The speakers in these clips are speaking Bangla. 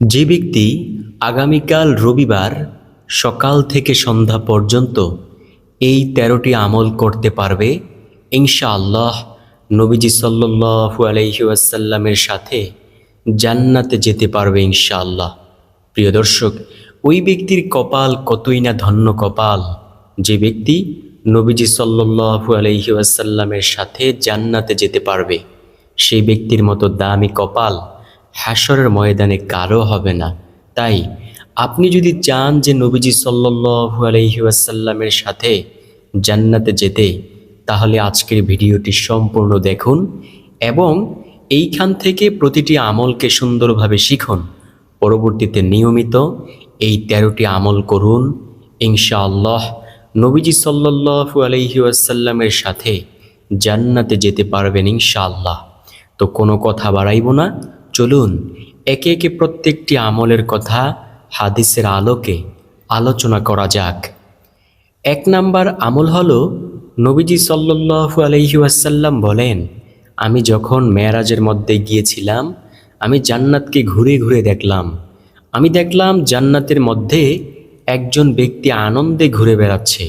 যে ব্যক্তি আগামীকাল রবিবার সকাল থেকে সন্ধ্যা পর্যন্ত এই তেরোটি আমল করতে পারবে, ইনশাআল্লাহ নবীজি সাল্লু আলহিউসাল্লামের সাথে জান্নাতে যেতে পারবে ইনশাআল্লাহ। প্রিয় দর্শক, ওই ব্যক্তির কপাল কতই না ধন্য কপাল, যে ব্যক্তি নবীজি সাল্লু আলহিউসাল্লামের সাথে জান্নাতে যেতে পারবে, সেই ব্যক্তির মতো দামি কপাল হাসরের ময়দানে কারও হবে না। তাই আপনি যদি চান যে নবীজি সাল্লু আলহিউসাল্লামের সাথে জান্নাতে যেতে, তাহলে আজকের ভিডিওটি সম্পূর্ণ দেখুন এবং এইখান থেকে প্রতিটি আমলকে সুন্দরভাবে শিখুন। পরবর্তীতে নিয়মিত এই তেরোটি আমল করুন। ইনশাআল্লাহ নবীজি সাল্লু আলহিউসাল্লামের সাথে জান্নাতে যেতে পারবেন ইনশাআল্লাহ। তো কোনো কথা বাড়াইব না। চলুন, একে একে প্রত্যেকটি আমলের কথা হাদিসের আলোকে আলোচনা করা যাক। এক নাম্বার আমল হল, নবীজি সাল্লু আলহিউসাল্লাম বলেন, আমি যখন মেয়ারাজের মধ্যে গিয়েছিলাম, আমি জান্নাতকে ঘুরে ঘুরে দেখলাম। আমি দেখলাম জান্নাতের মধ্যে একজন ব্যক্তি আনন্দে ঘুরে বেড়াচ্ছে।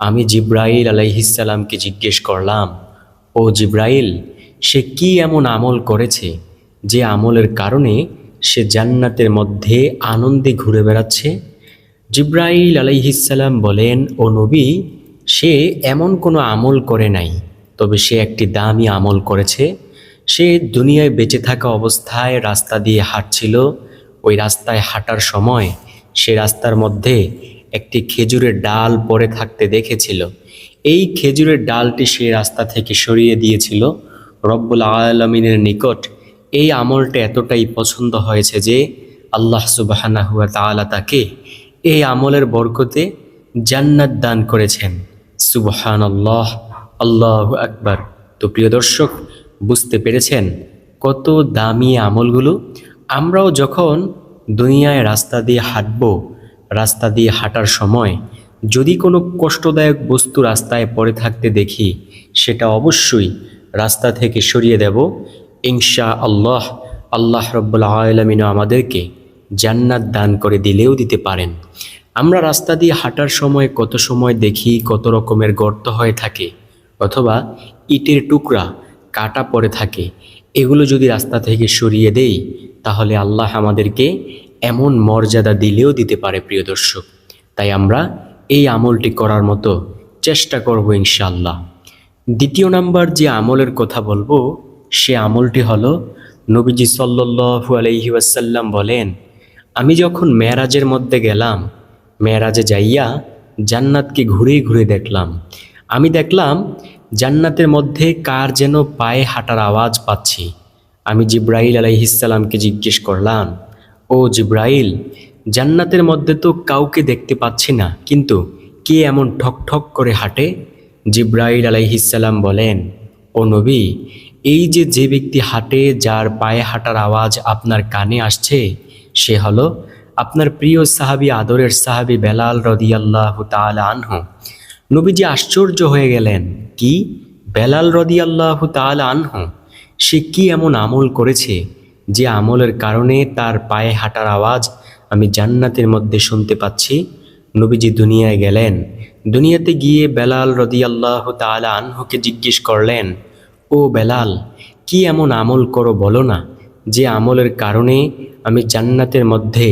আমি জিব্রাইল আলাইহিসাল্লামকে জিজ্ঞেস করলাম, ও জিব্রাইল, সে কি এমন আমল করেছে? যে আমলের কারণে সে জান্নাতের মধ্যে আনন্দে ঘুরে বেড়াচ্ছে। জিব্রাইল আলাইহিসাল্লাম বলেন, ও নবী, সে এমন কোনো আমল করে নাই, তবে সে একটি দামি আমল করেছে। সে দুনিয়ায় বেঁচে থাকা অবস্থায় রাস্তা দিয়ে হাঁটছিল। ওই রাস্তায় হাঁটার সময় সে রাস্তার মধ্যে একটি খেজুরের ডাল পড়ে থাকতে দেখেছিল। এই খেজুরের ডালটি সে রাস্তা থেকে সরিয়ে দিয়েছিল। রব্বুল আলমিনের নিকট এই আমলটা এতটাই পছন্দ হয়েছে যে আল্লাহ সুবাহানা হুয়া তালা তাকে এই আমলের বরকতে জান্নাত দান করেছেন। সুবহান আল্লাহ আল্লাহ আকবার। তো প্রিয় দর্শক, বুঝতে পেরেছেন কত দামি আমলগুলো? আমরাও যখন দুনিয়ায় রাস্তা দিয়ে হাঁটব, রাস্তা দিয়ে হাঁটার সময় যদি কোনো কষ্টদায়ক বস্তু রাস্তায় পড়ে থাকতে দেখি, সেটা অবশ্যই রাস্তা থেকে সরিয়ে দেব। ইনশা আল্লাহ আল্লাহ রব্বুল আলমিনও আমাদেরকে জান্নাত দান করে দিলেও দিতে পারেন। আমরা রাস্তা দিয়ে হাঁটার সময় কত সময় দেখি কত রকমের গর্ত হয়ে থাকে, অথবা ইটের টুকরা, কাটা পড়ে থাকে। এগুলো যদি রাস্তা থেকে সরিয়ে দেই, তাহলে আল্লাহ আমাদেরকে এমন মর্যাদা দিলেও দিতে পারে প্রিয় দর্শক। তাই আমরা এই আমলটি করার মতো চেষ্টা করব ইনশাল্লাহ দ্বিতীয় নাম্বার যে আমলের কথা বলব সে আমলটি হলো, নবীজি সাল্লু আলহি ওয়াসাল্লাম বলেন, আমি যখন মেয়ারাজের মধ্যে গেলাম, মেয়ারাজে যাইয়া জান্নাতকে ঘুরে ঘুরে দেখলাম। আমি দেখলাম জান্নাতের মধ্যে কার যেন পায়ে হাঁটার আওয়াজ পাচ্ছি। আমি জিব্রাইল আলাইহিসাল্লামকে জিজ্ঞেস করলাম, ও জিব্রাইল, জান্নাতের মধ্যে তো কাউকে দেখতে পাচ্ছি না, কিন্তু কে এমন ঠক ঠক করে হাঁটে? জিব্রাইল আলাইহিসাল্লাম বলেন ও নবী, এই যে যে ব্যক্তি হাঁটে যার পায়ে হাঁটার আওয়াজ আপনার কানে আসছে, সে হলো আপনার প্রিয় সাহাবি আদরের সাহাবি বেলাল রদিয়াল্লাহ তালা আনহু। নবীজি আশ্চর্য হয়ে গেলেন, কি? বেলাল রদিয়াল্লাহ তালা আনহু? সে কি এমন আমল করেছে যে আমলের কারণে তার পায়ে হাঁটার আওয়াজ আমি জান্নাতের মধ্যে শুনতে পাচ্ছি? নবীজি দুনিয়ায় গেলেন, দুনিয়াতে গিয়ে বেলাল রদিয়াল্লাহ তালা আনহুকে জিজ্ঞেস করলেন ও বেলাল, কি এমন আমল করো বলো না, যে আমলের কারণে আমি জান্নাতের মধ্যে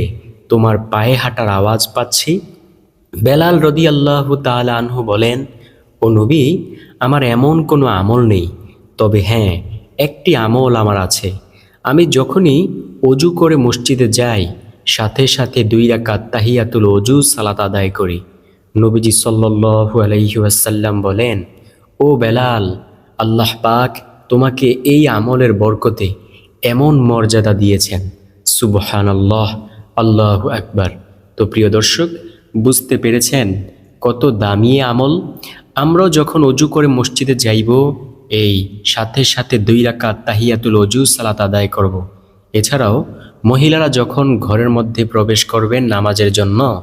তোমার পায়ে হাঁটার আওয়াজ পাচ্ছি? বেলাল রদি আল্লাহ আনহু বলেন, ও নবী, আমার এমন কোনো আমল নেই, তবে হ্যাঁ একটি আমল আমার আছে। আমি যখনই অজু করে মসজিদে যাই, সাথে সাথে দুই রাকাত তাহিয়াতুল অজু সালাত আদায় করি। নবীজি সাল্লু আলহিউসাল্লাম বলেন, ও বেলাল আল্লাহ পাক তোমাকে এই আমলের বরকতে এমন মর্যাদা দিয়েছেন। সুবহান আল্লাহ আল্লাহ আকবার। তো প্রিয় দর্শক, বুঝতে পেরেছেন কত দামি আমল? আমরাও যখন অজু করে মসজিদে যাইব, এই সাথে সাথে দুই রাকাত তাহিয়াতুল অজু সালাত আদায় করব। এছাড়াও মহিলারা যখন ঘরের মধ্যে প্রবেশ করবেন নামাজের জন্য,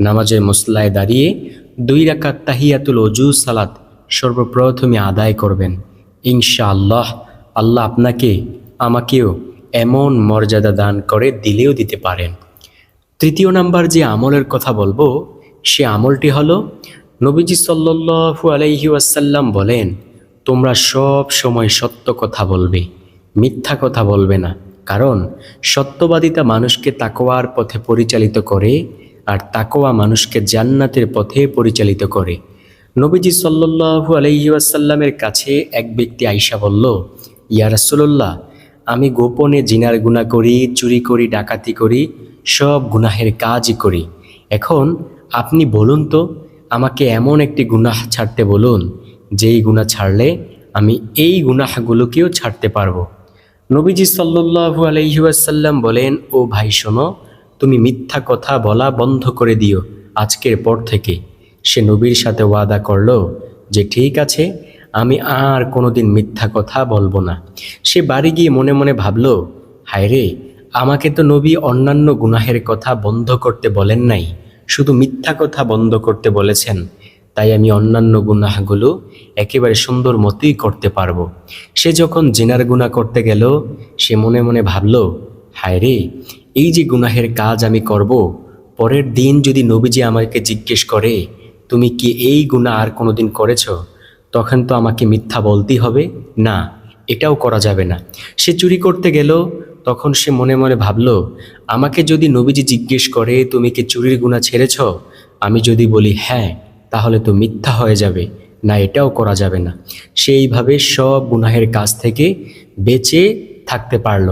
নামাজের মশলায় দাঁড়িয়ে দুই রাকাত তাহিয়াতুল অজু সালাত সর্বপ্রথমে আদায় করবেন। ইনশাআল্লাহ আল্লাহ আপনাকে, আমাকেও এমন মর্যাদা দান করে দিলেও দিতে পারেন। তৃতীয় নাম্বার যে আমলের কথা বলব, সে আমলটি হলো, নবীজি সাল্লু আলাইহি ওয়াসাল্লাম বলেন, তোমরা সব সময় সত্য কথা বলবে, মিথ্যা কথা বলবে না। কারণ সত্যবাদিতা মানুষকে তাকোয়ার পথে পরিচালিত করে, আর তাকোয়া মানুষকে জান্নাতের পথে পরিচালিত করে। নবীজি সাল্লু আলাইহি ওয়াসাল্লামের কাছে এক ব্যক্তি আইসা বলল, ইয়া রাসূলুল্লাহ, আমি গোপনে জিনার গুণা করি, চুরি করি, ডাকাতি করি, সব গুনাহের কাজই করি। এখন আপনি বলুন তো, আমাকে এমন একটি গুনাহ ছাড়তে বলুন, যেই গুনাহ ছাড়লে আমি এই গুনাহগুলোকেও ছাড়তে পারব। নবীজি সাল্লু আলহিউসাল্লাম বলেন, ও ভাই শোনো, তুমি মিথ্যা কথা বলা বন্ধ করে দিও আজকের পর থেকে। সে নবীর সাথে ওয়াদা করল যে, ঠিক আছে, আমি আর কোনোদিন মিথ্যা কথা বলব না। সে বাড়ি গিয়ে মনে মনে ভাবলো, হায় রে, আমাকে তো নবী অন্যান্য গুনাহের কথা বন্ধ করতে বলেন নাই, শুধু মিথ্যা কথা বন্ধ করতে বলেছেন। তাই আমি অন্যান্য গুনাহগুলো একেবারে সুন্দর মতোই করতে পারব। সে যখন জিনার গুনাহ করতে গেল, সে মনে মনে ভাবল, হায় রে, এই যে গুনাহের কাজ আমি করব, পরের দিন যদি নবীজি আমাকে জিজ্ঞেস করে তুমি কি এই গুনাহ আর কোনোদিন করেছ? তখন তো আমাকে মিথ্যা বলতেই হবে। না, এটাও করা যাবে না। সে চুরি করতে গেল, তখন সে মনে মনে ভাবলো, আমাকে যদি নবীজি জিজ্ঞেস করে, তুমি কি চুরির গুণা ছেড়েছ? আমি যদি বলি হ্যাঁ তাহলে তো মিথ্যা হয়ে যাবে। না, এটাও করা যাবে না। সেইভাবে সব গুনাহের কাজ থেকে বেঁচে থাকতে পারল।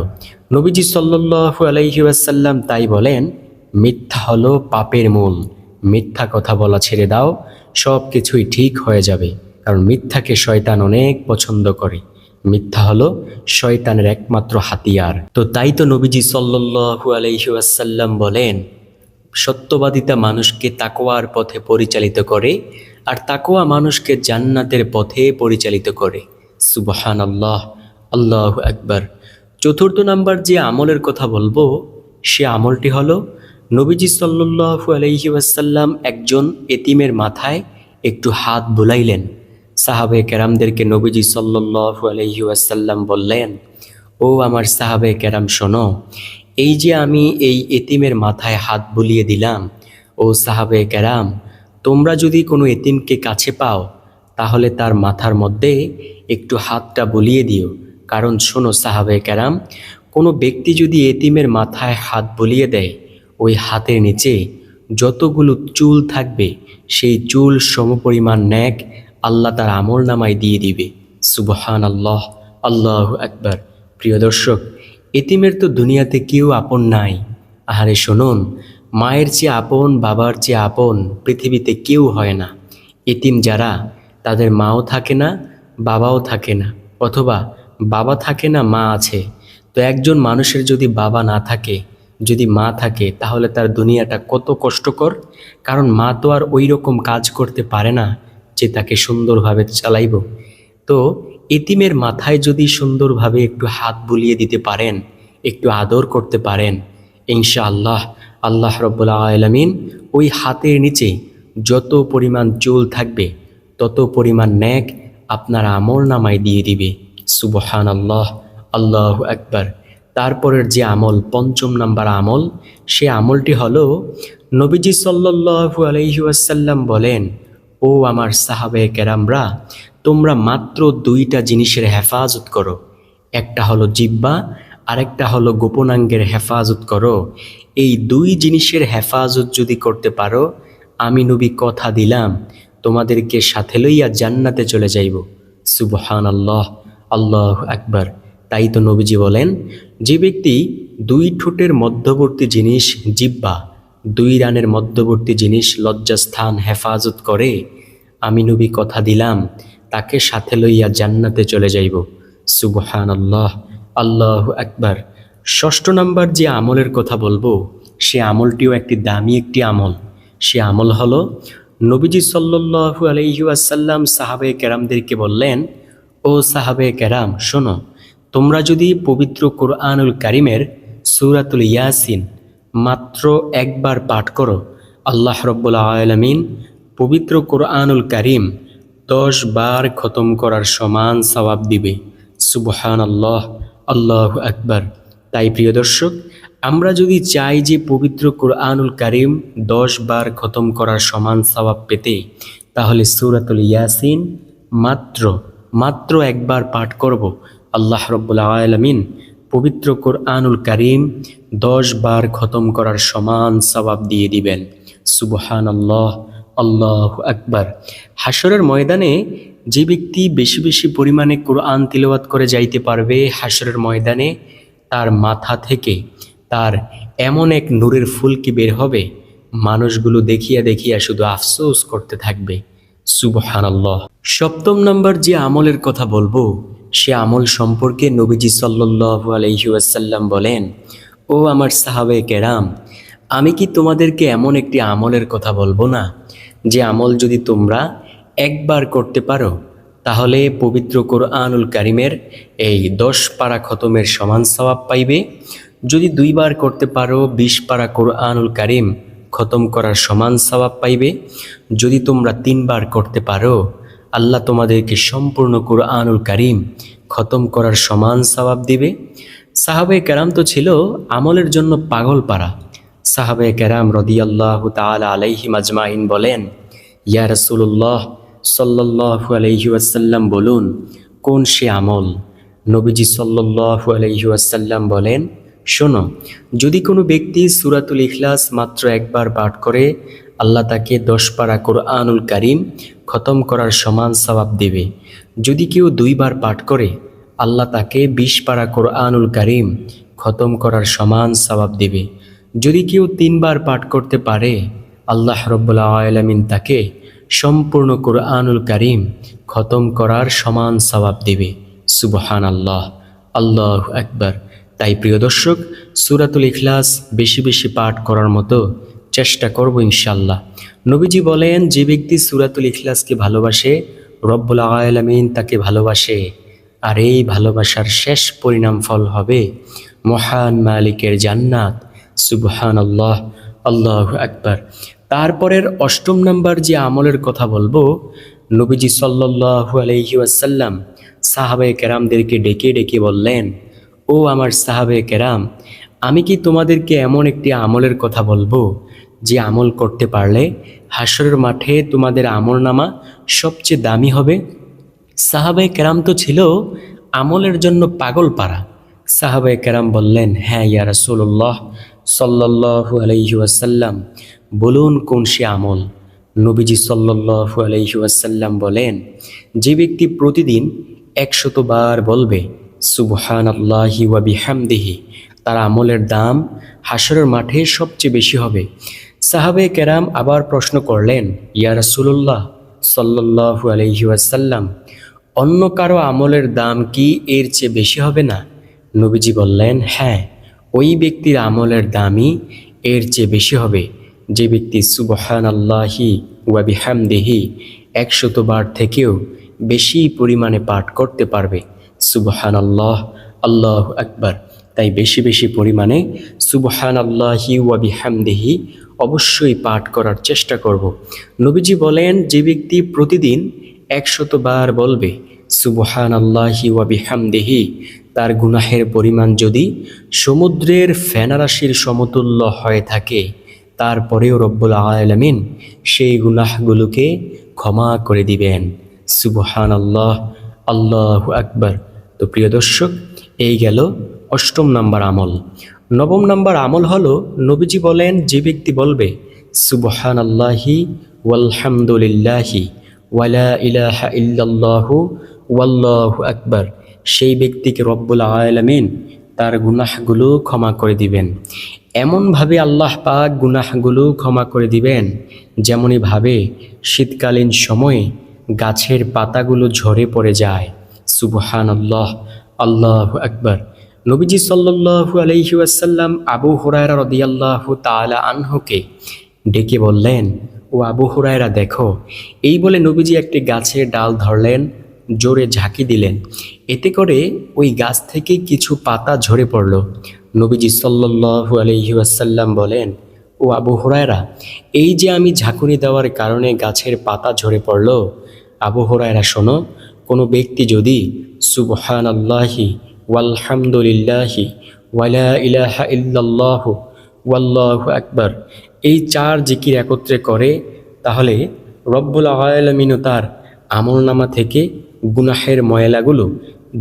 নবীজি সাল্লু আলাইহি ওয়াসাল্লাম তাই বলেন, মিথ্যা হলো পাপের মূল। মিথ্যা কথা বলা ছেড়ে দাও, সব কিছুই ঠিক হয়ে যাবে। কারণ মিথ্যাকে শয়তান অনেক পছন্দ করে। মিথ্যা হলো শয়তানের একমাত্র হাতিয়ার। তো তাই তো নবীজি সাল্লু আলহিউসাল্লাম বলেন, সত্যবাদিতা মানুষকে তাকোয়ার পথে পরিচালিত করে আর তাকোয়া মানুষকে জান্নাতের পথে পরিচালিত করে। সুবহান আল্লাহ আল্লাহ একবার চতুর্থ নাম্বার যে আমলের কথা বলব, সে আমলটি হলো নবীজি সাল্লু আলহি ওয়াসাল্লাম একজন এতিমের মাথায় একটু হাত বুলাইলেন। সাহাবে কেরামদেরকে নবীজি সাল্লু আলহি ওয়াসাল্লাম বললেন, ও আমার সাহাবে কেরাম, শোনো, এই যে আমি এই এতিমের মাথায় হাত বুলিয়ে দিলাম, ও সাহাবে কেরাম, তোমরা যদি কোনো এতিমকে কাছে পাও, তাহলে তার মাথার মধ্যে একটু হাতটা বুলিয়ে দিও। কারণ শোনো সাহাবে কেরাম, কোনো ব্যক্তি যদি এতিমের মাথায় হাত বুলিয়ে দেয় ওই হাতের নিচে যতগুলো চুল থাকবে, সেই চুল সমপরিমাণ ন্যাক আল্লাহ তার আমল নামায় দিয়ে দিবে। সুবহান আল্লাহ আল্লাহ একবার প্রিয় দর্শক, এতিমের তো দুনিয়াতে কেউ আপন নাই। আহারে শুনুন, মায়ের চেয়ে আপন, বাবার চেয়ে আপন পৃথিবীতে কেউ হয় না। এতিম যারা, তাদের মাও থাকে না, বাবাও থাকে না, অথবা বাবা থাকে না, মা আছে। তো একজন মানুষের যদি বাবা না থাকে যদি মা থাকে, তাহলে তার দুনিয়াটা কত কষ্টকর। কারণ মা তো আর ওই রকম কাজ করতে পারে না যে তাকে সুন্দরভাবে চালাইব। তো এতিমের মাথায় যদি সুন্দরভাবে একটু হাত বুলিয়ে দিতে পারেন, একটু আদর করতে পারেন ইনশা আল্লাহ রব্বুল্লা আলমিন ওই হাতের নিচে যত পরিমাণ চুল থাকবে, তত পরিমাণ ন্যাক আপনার আমল নামায় দিয়ে দিবে। সুবহান আল্লাহ আল্লাহ একবার তারপরের যে আমল, পঞ্চম নাম্বার আমল, সে আমলটি হলো, নবীজি সাল্লু আলহিউসাল্লাম বলেন, ও আমার সাহাবে কেরামরা, তোমরা মাত্র দুইটা জিনিসের হেফাজত করো। একটা হলো জিব্বা, আরেকটা হলো গোপনাঙ্গের হেফাজত করো। এই দুই জিনিসের হেফাজত যদি করতে পারো, আমি নবী কথা দিলাম, তোমাদেরকে সাথে লইয়া জান্নাতে চলে যাইব। সুবহান আল্লাহ আল্লাহ আকবার। তাই তো নবীজি বলেন, যে ব্যক্তি দুই ঠোঁটের মধ্যবর্তী জিনিস জিব্বা, দুই রানের মধ্যবর্তী জিনিস লজ্জাস্থান হেফাজত করে, আমি নবী কথা দিলাম, তাকে সাথে লইয়া জান্নাতে চলে যাইব। সুবহান আল্লাহ আল্লাহ আকবার। ষষ্ঠ নাম্বার যে আমলের কথা বলব, সে আমলটিও একটি দামি একটি আমল। সে আমল হলো, নবীজি সাল্লু আলহিউসাল্লাম সাহাবে কেরামদেরকে বললেন, ও সাহাবে কেরাম, শোনো তোমরা যদি পবিত্র কোরআনুল কারিমের সুরাতুল ইয়াসিন মাত্র একবার পাঠ করো, আল্লাহ রব্বুল আলমিন পবিত্র কোরআনুল কারিম দশ বার খতম করার সমান সওয়াব দিবে। সুবহান আল্লাহ আল্লাহ আকবার। তাই প্রিয় দর্শক, আমরা যদি চাই যে পবিত্র কোরআনুল কারিম দশ বার খতম করার সমান সওয়াব পেতে, তাহলে সূরাতুল ইয়াসিন মাত্র মাত্র একবার পাঠ করব। আল্লাহ রব্বুল আলামিন পবিত্র কোরআনুল কারিম দশ বার খতম করার সমান সবাব দিয়ে দিবেন। সুবহান আল্লাহ আল্লাহ আকবার। হাসরের ময়দানে যে ব্যক্তি বেশি বেশি পরিমাণে কোরআন তিলওয়াত করে যাইতে পারবে হাসরের ময়দানে, তার মাথা থেকে তার এমন এক নূরের ফুলকি বের হবে? মানুষগুলো দেখিয়া দেখিয়া শুধু আফসোস করতে থাকবে। সুবহানাল্লাহ। সপ্তম নম্বর যে আমলের কথা বলব সে আমল সম্পর্কে নবীজি সাল্লাল্লাহু আলাইহি ওয়াসাল্লাম বলেন, ও আমার সাহাবে কেরাম, আমি কি তোমাদেরকে এমন একটি আমলের কথা বলব না? যে আমল যদি তোমরা একবার করতে পারো, তাহলে পবিত্র কোরআনুল কারিমের এই দশ পারা খতমের সমান সওয়াব পাইবে। যদি দুইবার করতে পারো, বিশ পারা কোরআনুল কারিম খতম করার সমান সওয়াব পাইবে। যদি তোমরা তিনবার করতে পারো আল্লাহ তোমাদেরকে সম্পূর্ণ কোরআনুল কারিম খতম করার সমান সওয়াব দিবে। সাহাবে কেরাম তো ছিল আমলের জন্য পাগল পারা সাহাবে কেরাম রদিয়াল্লাহ তালা আলাইহি মাজমাইন বলেন, ইয়া রসুল্লাহ সাল্লাহু আলাইহি ওয়াসাল্লাম বলুন, কোন সে আমল? নবীজি সাল্লাহু আলাইহি ওয়াসাল্লাম বলেন, শোনো, যদি কোনো ব্যক্তি সুরাতুল ইখলাস মাত্র একবার পাঠ করে আল্লাহ তাকে দশ পারা কোরআনুল কারিম খতম করার সমান সওয়াব দেবে। যদি কেউ দুইবার পাঠ করে, আল্লাহ তাকে বিশ পারা কোরআনুল কারিম খতম করার সমান সওয়াব দেবে। যদি কেউ তিনবার পাঠ করতে পারে, আল্লাহ রব্বুল্লা আলমিন তাকে সম্পূর্ণ কোরআনুল কারিম খতম করার সমান সওয়াব দেবে। সুবহান আল্লাহ আল্লাহ একবার তাই প্রিয় দর্শক, সুরাতুল ইখলাস বেশি বেশি পাঠ করার মতো চেষ্টা করব ইনশাল্লাহ নবীজি বলেন, যে ব্যক্তি সুরাতুল ইখলাসকে ভালোবাসে, রব্বুল আলমিন তাকে ভালোবাসে। আর এই ভালোবাসার শেষ পরিণাম ফল হবে মহান মালিকের জান্নাত। সুবহান আল্লাহ আল্লাহ আকবার। তারপরের অষ্টম নাম্বার যে আমলের কথা বলব, নবীজি সাল্লাহু আলহি ওয়াসাল্লাম সাহাবে কেরামদেরকে ডেকে ডেকে বললেন, ও আমার সাহাবে কেরাম, আমি কি তোমাদেরকে এমন একটি আমলের কথা বলব যে আমল করতে পারলে হাসরের মাঠে তোমাদের আমল নামা সবচেয়ে দামি হবে। সাহাবাই কেরাম তো ছিল আমলের জন্য পাগল পাড়া সাহাবাই কেরাম বললেন হ্যাঁ ইয়া রাসূলুল্লাহ সাল্লাল্লাহু আলাইহি বলুন কোন সে আমল? নবীজি সাল্লাল্লাহু আলাইহি ওয়াসাল্লাম বলেন, যে ব্যক্তি প্রতিদিন একশত বার বলবে, সুবহানাল্লাহি ওয়া বিহামদিহি, তার আমলের দাম হাসরের মাঠে সবচেয়ে বেশি হবে। সাহাবে কেরাম আবার প্রশ্ন করলেন, ইয়া রাসূলুল্লাহ সাল্লাল্লাহু আলাইহি ওয়াসাল্লাম, অন্য কারও আমলের দাম কি এর চেয়ে বেশি হবে না? নবীজি বললেন হ্যাঁ ওই ব্যক্তির আমলের দামই এর চেয়ে বেশি হবে। যে ব্যক্তি সুবহান আল্লাহি ওয়াবিহামদেহি একশত বার থেকেও বেশি পরিমাণে পাঠ করতে পারবে। সুবহান আল্লাহ আল্লাহ আকবার। তাই বেশি বেশি পরিমাণে সুবহান আল্লাহি ওয়াবিহামদেহি অবশ্যই পাঠ করার চেষ্টা করব। নবীজি বলেন, যে ব্যক্তি প্রতিদিন একশত বার বলবে সুবহান আল্লাহি ওয়াবিহামদেহি তার গুনাহের পরিমাণ যদি সমুদ্রের ফেনারাশির সমতুল্য হয়ে থাকে, তারপরেও রব্বুল আলমিন সেই গুনাহগুলোকে ক্ষমা করে দিবেন। সুবহান আল্লাহ আল্লাহ আকবর। তো প্রিয় দর্শক, এই গেল অষ্টম নাম্বার আমল। নবম নাম্বার আমল হলো, নবীজি বলেন, যে ব্যক্তি বলবে সুবহান আল্লাহি ওয়ালহামদুলিল্লাহি ওয়ালা ইলাহা ইল্লাল্লাহু ওয়াল্লাহু আকবার। সেই ব্যক্তিকে রব্বুল আলমিন তার গুনাহগুলো ক্ষমা করে দিবেন। এমনভাবে আল্লাহ পাক গুনাহগুলো ক্ষমা করে দিবেন, যেমনইভাবে শীতকালীন সময়ে গাছের পাতাগুলো ঝরে পড়ে যায়। সুবহান আল্লাহ আল্লাহ আকবার। নবীজি সাল্লাল্লাহু আলাইহি ওয়াসাল্লাম আবু হুরায়রা রদিয়াল্লাহু তাআলা আনহুকে ডেকে বললেন, ও আবু হুরায়রা, দেখো, এই বলে নবীজি একটি গাছের ডাল ধরলেন, জোরে ঝাঁকি দিলেন। এতে করে ওই গাছ থেকে কিছু পাতা ঝরে পড়ল। নবীজি সাল্লাল্লাহু আলাইহি ওয়াসাল্লাম বলেন, ও আবু হুরায়রা, এই যে আমি ঝাঁকুনি দেওয়ার কারণে গাছের পাতা ঝরে পড়ল, আবু হুরায়রা, শোনো, কোনো ব্যক্তি যদি সুবহান আল্লাহি ওয়ালহামদুলিল্লাহি ওয়ালা ইলাহা ইল্লাল্লাহ ওয়াল্লাহু আকবার। এই চার জিকির একত্রে করে, তাহলে রব্বুল আলমিনও তার আমল নামা থেকে গুনাহের ময়লাগুলো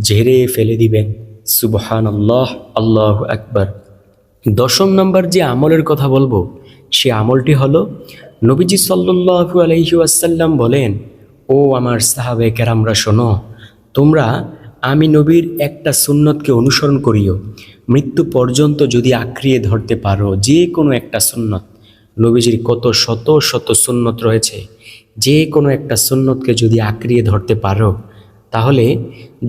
ঝেড়ে ফেলে দিবেন। সুবহান আল্লাহ আল্লাহ আকবার। দশম নম্বর যে আমলের কথা বলব, সে আমলটি হলো, নবীজি সাল্লু আলহি আসাল্লাম বলেন, ও আমার সাহাবে কেরামরা শোনো, তোমরা আমি নবীর একটা সুন্নতকে অনুসরণ করিও। মৃত্যু পর্যন্ত যদি আঁকড়িয়ে ধরতে পারো, যে কোনো একটা সুন্নত। নবীজির কত শত শত সুন্নত রয়েছে। যে কোনো একটা সুন্নতকে যদি আঁকড়িয়ে ধরতে পারো, তাহলে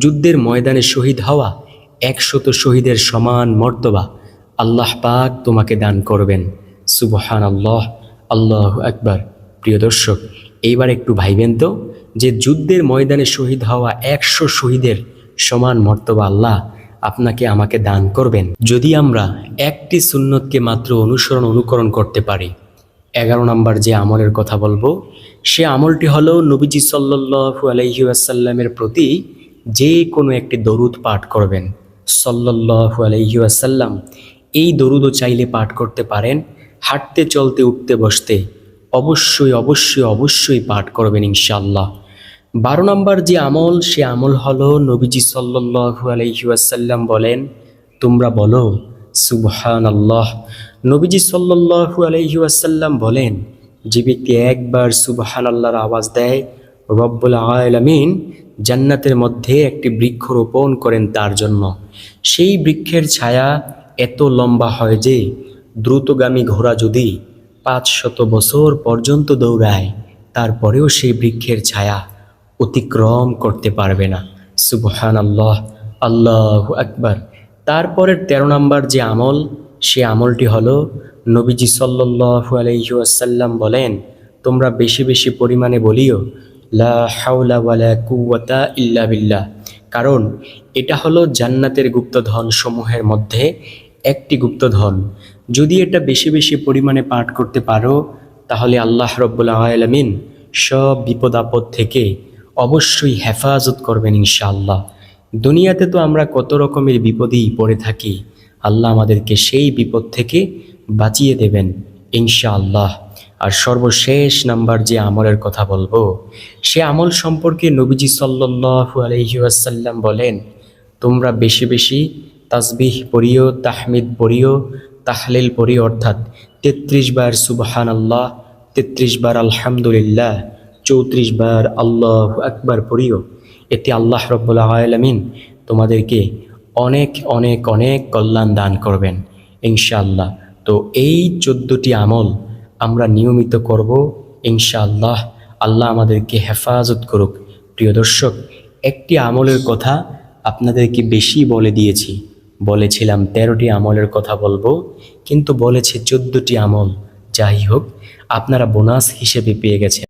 যুদ্ধের ময়দানে শহীদ হওয়া, একশত শহীদের সমান মর্তবা আল্লাহ পাক তোমাকে দান করবেন। সুবহান আল্লাহ আল্লাহ একবার প্রিয় দর্শক, এইবার একটু ভাইবেন তো, যে যুদ্ধের ময়দানে শহীদ হওয়া একশো শহীদের সমান মর্তবা আল্লাহ আপনাকে আমাকে দান করবেন। যদি আমরা একটি সুন্নতকে মাত্র অনুসরণ অনুকরণ করতে পারি, এগারো নম্বর যে আমলের কথা বলব, সে আমলটি হলো নবীজি সাল্লু আলহি আসাল্লামের প্রতি যে কোনো একটি দরুদ পাঠ করবেন। সাল্লাহু আলহি আসাল্লাম এই দরুদও চাইলে পাঠ করতে পারেন, হাঁটতে, চলতে, উঠতে, বসতে, অবশ্যই অবশ্যই অবশ্যই পাঠ করবেন ইনশাল্লাহ বারো নম্বর যে আমল, সে আমল হলো নবীজি সাল্লু আলহিউসাল্লাম বলেন, তোমরা বলো সুবহান আল্লাহ নবীজি সাল্লু আলহিউসাল্লাম বলেন, যে ব্যক্তি একবার সুবহান আল্লাহর আওয়াজ দেয়, রব্বুল আলমিন জান্নাতের মধ্যে একটি বৃক্ষ রোপণ করেন তার জন্য। সেই বৃক্ষের ছায়া এত লম্বা হয় যে দ্রুতগামী ঘোড়া যদি পাঁচ শত বছর পর্যন্ত দৌড়ায়, তারপরেও সেই বৃক্ষের ছায়া অতিক্রম করতে পারবে না। সুবহান আল্লাহ আল্লাহ আকবার। তারপরের তেরো নম্বর যে আমল, সে আমলটি হলো, নবীজি সাল্লু আলহিউসাল্লাম বলেন, তোমরা বেশি বেশি পরিমাণে বলিও, লা কুওয়াতা ইল্লা বিল্লাহ। কারণ এটা হলো জান্নাতের গুপ্তধন সমূহের মধ্যে একটি গুপ্তধন। যদি এটা বেশি বেশি পরিমাণে পাঠ করতে পারো, তাহলে আল্লাহ রব্বুল আলমিন সব বিপদ আপদ থেকে অবশ্যই হেফাজত করবেন ইনশাআল্লাহ। দুনিয়াতে তো আমরা কত রকমের বিপদেই পড়ে থাকি, আল্লাহ আমাদেরকে সেই বিপদ থেকে বাঁচিয়ে দেবেন ইনশাআল্লাহ। আর সর্বশেষ নাম্বার যে আমলের কথা বলব, সে আমল সম্পর্কে নবীজি সাল্লু আলহিউসাল্লাম বলেন, তোমরা বেশি বেশি তাসবিহ পড়িও, তাহমিদ পড়িও, তাহলিল পড়িও, অর্থাৎ তেত্রিশ বার সুবহান আল্লাহ তেত্রিশ বার আলহামদুলিল্লাহ চৌত্রিশ বার আল্লাহ আকবার পড়িও। এতে আল্লাহ রব্বুল্লাহ আলমিন তোমাদেরকে অনেক অনেক অনেক কল্যাণ দান করবেন, ইনশাআল্লাহ। তো এই চোদ্দোটি আমল আমরা নিয়মিত করব, ইনশাআল্লাহ। আল্লাহ আমাদেরকে হেফাজত করুক। প্রিয় দর্শক, একটি আমলের কথা আপনাদেরকে বেশি বলে দিয়েছি। বলেছিলাম তেরোটি আমলের কথা বলব, কিন্তু বলেছে চোদ্দোটি আমল। যাই হোক, আপনারা বোনাস হিসেবে পেয়ে গেছেন।